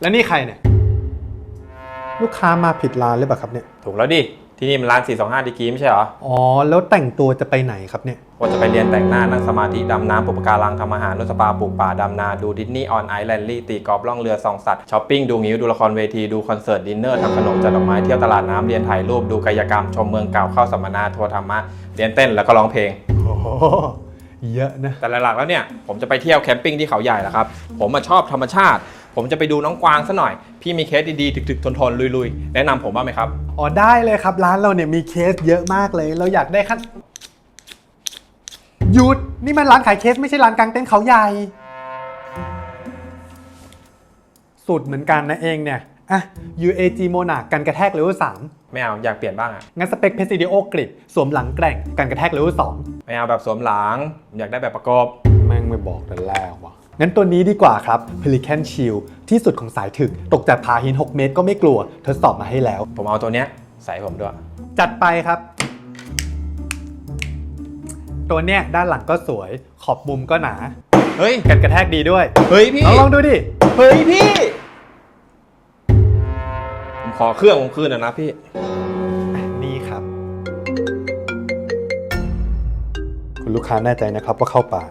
แล้วนี่ใครเนี่ย ลูกค้ามาผิดร้านหรือเปล่าครับเนี่ย ถูกแล้วดิ ที่นี่มันร้าน 425ดีกรีไม่ใช่เหรอ อ๋อ แล้วแต่งตัวจะไปไหนครับเนี่ย ว่าจะไปเรียนแต่งหน้านั่งสมาธิดำน้ำปลูกปะการังทำอาหารรถสปาปลูกป่าดำนา ดูดิสนีย์ออนไอแลนด์ลี่ตีกอล์ฟล่องเรือส่องสัตว์ช้อปปิ้งดูงิ้วดูละครเวทีดูคอนเสิร์ตดินเนอร์ทำขนมจัดดอกไม้เที่ยวตลาดน้ำเรียนถ่ายรูปดูกายกรรมชมเมืองเก่าเข้าสัมมนาทัวร์ธรรมะเรียนเต้นแล้วก็ร้องเพลง โอ้โหเยอะนะ แต่หลักๆแล้วเนี่ยผมจะไปเที่ยวแคมปิ้งที่เขาใหญ่แหละครับ ผมมาชอบธรรมชาติ ผมจะไปดูน้องกวางซะหน่อย พี่มีเคสดีๆถึกๆทนๆลุยๆ แนะนำผมบ้างไหมครับ อ๋อได้เลยครับร้านเราเนี่ยมีเคสเยอะมากเลย เราอยากได้ขั้นหยุดนี่มันร้านขายเคสไม่ใช่ร้านกางเต็นท์เขาใหญ่ สุดเหมือนกันนะเองเนี่ยอะ UAG Monarch กันกระแทกเลเวล3ไม่เอาอยากเปลี่ยนบ้างอะงั้นสเปค Presidio Grid สวมหลังแกร่งกันกระแทกเลเวล2ไม่เอาแบบสวมหลังผมอยากได้แบบประกบแม่งไม่บอกแต่แรกว่ะ งั้นตัวนี้ดีกว่าครับ Pelican Shield ที่สุดของสายถึก ตกจากผาหิน 6 เมตรก็ไม่กลัว ทดสอบมาให้แล้ว ผมเอาตัวเนี้ยใส่ผมด้วย จัดไปครับ ตัวเนี้ยด้านหลังก็สวย ขอบมุมก็หนา เฮ้ย กันกระแทกดีด้วย เฮ้ยพี่ ลองลองดูดิ เฮ้ยพี่ ผมขอเครื่องผมคืนหน่อยนะพี่ นี่ครับ คุณลูกค้าแน่ใจนะครับว่าเข้าป่า